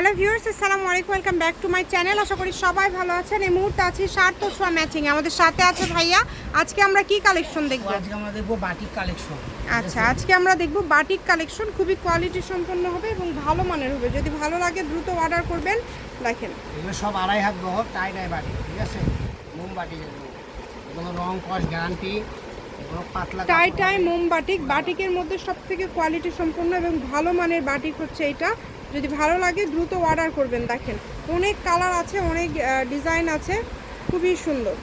Hello viewers আসসালামু আলাইকুম welcome back to my channel. আশা করি সবাই ভালো আছেন। এই মুহূর্তে আছি সার্থ ছোঁয়া ম্যাচিং আমাদের সাথে আছে ভাইয়া আজকে আমরা কি কালেকশন দেখব? আজকে আমরা দেখব বাটিক কালেকশন। আচ্ছা আজকে আমরা দেখব বাটিক কালেকশন। খুবই কোয়ালিটি সম্পন্ন হবে এবং ভালো মানের হবে। যদি ভালো লাগে দ্রুত অর্ডার করবেন। দেখেন। এগুলো সব আড়াই হাত বহর টাই টাই বাটি ঠিক আছে? মোম বাটি এগুলো। রং কস গ্যারান্টি টাই টাই মোম বাটিক। বাটিকের মধ্যে সব থেকে কোয়ালিটি সম্পন্ন এবং ভালো মানের বাটিক হচ্ছে এটা। যদি ভালো লাগে, দ্রুত অর্ডার করবেন, দেখেন। অনেক কালার আছে, অনেক ডিজাইন আছে, খুবই সুন্দর।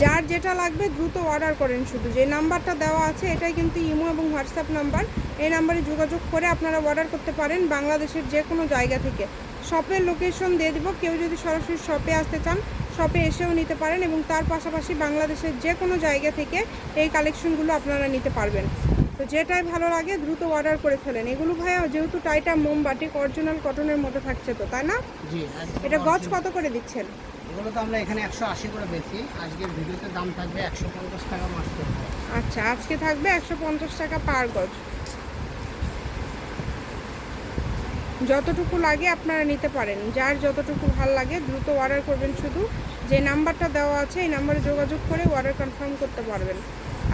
যার যেটা লাগবে, দ্রুত অর্ডার করেন শুধু। যে নাম্বারটা দেওয়া আছে, এটাই কিন্তু ইমো এবং হোয়াটসঅ্যাপ নাম্বার এই নাম্বারে যোগাযোগ করে আপনারা অর্ডার করতে পারেন বাংলাদেশের যে কোনো জায়গা থেকে। শপের লোকেশন দিয়ে দেবো। কেউ যদি সরাসরি শপে আসতে চান শপে এসেও নিতে পারেন এবং তার পাশাপাশি বাংলাদেশের যে কোনো জায়গা থেকে এই কালেকশনগুলো আপনারা নিতে পারবেন। তো যেটাই ভালো লাগে দ্রুত অর্ডার করে ফেলেন। এগুলো ভাইয়া যেহেতু টাইটা মোমবাটিক অরিজিনাল কটনের মধ্যে থাকছে তো তাই না? জি এটা গজ কত করে দিচ্ছেন? এগুলো তো আমরা এখানে একশো আশি করে বেচি। আজকের ভিডিওতে দাম থাকবে একশো পঞ্চাশ টাকা মাত্র। আচ্ছা আজকে থাকবে একশো পঞ্চাশ টাকা পার গজ। যতটুকু লাগে আপনারা নিতে পারেন। যার যতটুকু ভালো লাগে দ্রুত অর্ডার করবেন শুধু। যে নাম্বারটা দেওয়া আছে, এই নাম্বারে যোগাযোগ করে অর্ডার কনফার্ম করতে পারবেন।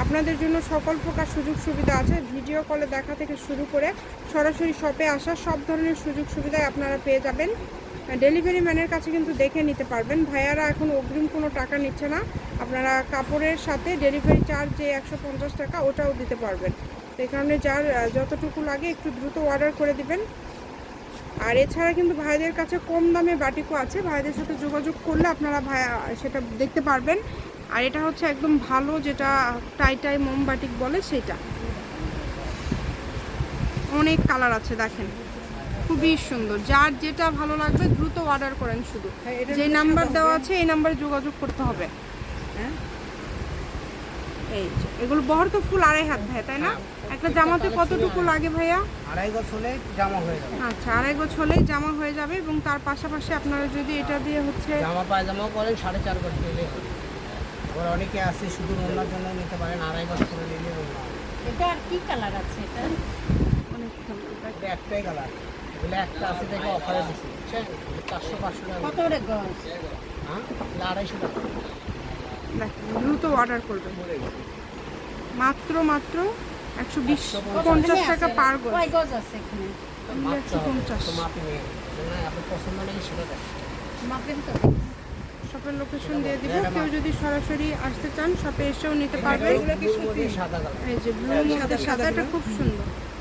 আপনাদের জন্য সকল প্রকার সুযোগ সুবিধা আছে। ভিডিও কলে দেখা থেকে শুরু করে সরাসরি শপে আসা সব ধরনের সুযোগ সুবিধাই আপনারা পেয়ে যাবেন। ডেলিভারি ম্যানের কাছে কিন্তু দেখে নিতে পারবেন। ভাইয়ারা এখন অগ্রিম কোনো টাকা নিচ্ছে না। আপনারা কাপড়ের সাথে ডেলিভারি চার্জ যে একশো পঞ্চাশ টাকা, ওটাও দিতে পারবেন। তো এই কারণে যার যতটুকু লাগে একটু দ্রুত অর্ডার করে দিবেন। আর এছাড়া কিন্তু ভাইদের কাছে কম দামে বাটিকও আছে। ভাইদের সাথে যোগাযোগ করলে আপনারা ভাই সেটা দেখতে পারবেন। আর এটা হচ্ছে একদম ভালো যেটা টাই টাই মোম বাটিক বলে সেটা। অনেক কালার আছে দেখেন। খুবই সুন্দর। যার যেটা ভালো লাগবে দ্রুত অর্ডার করেন শুধু। যে নাম্বার দেওয়া আছে এই নাম্বারে যোগাযোগ করতে হবে। হ্যাঁ? এই এগুলো বহর তো ফুল আড়াই হাত ভাই তাই না? একটা জামাতে কতটুকু লাগে ভাইয়া? আড়াই গজ হলে জামা হয়ে যাবে। আচ্ছা আড়াই গজ হলেই জামা হয়ে যাবে এবং তার পাশাপাশি আপনারা যদি এটা দিয়ে হচ্ছে জামা পায়জামাও করেন সাড়ে চার গজ নিলে। ওরা অনেকে আছে শুধু ওনার জন্য নিতে পারেন আড়াই গজ করে নিলে এটা আর কি কালার আছে এটা? অনেক সুন্দর একটাই কালার। এগুলো একটা আছে দেখে অফারে বুঝছেন চারশো পাঁচশো টাকা। কত করে গজ? হ্যাঁ? আড়াইশো টাকা। দ্রুত অর্ডার করবেন মাত্র মাত্র একশো বিশ পঞ্চাশ। টাকা পার গজ। আছে একশো পঞ্চাশ। শপের লোকেশন দিয়ে দিব। কেউ যদি সরাসরি আসতে চান শপে এসেও নিতে পারবেন কালার এই যে ব্লু মধ্যে সাদা? খুব সুন্দর।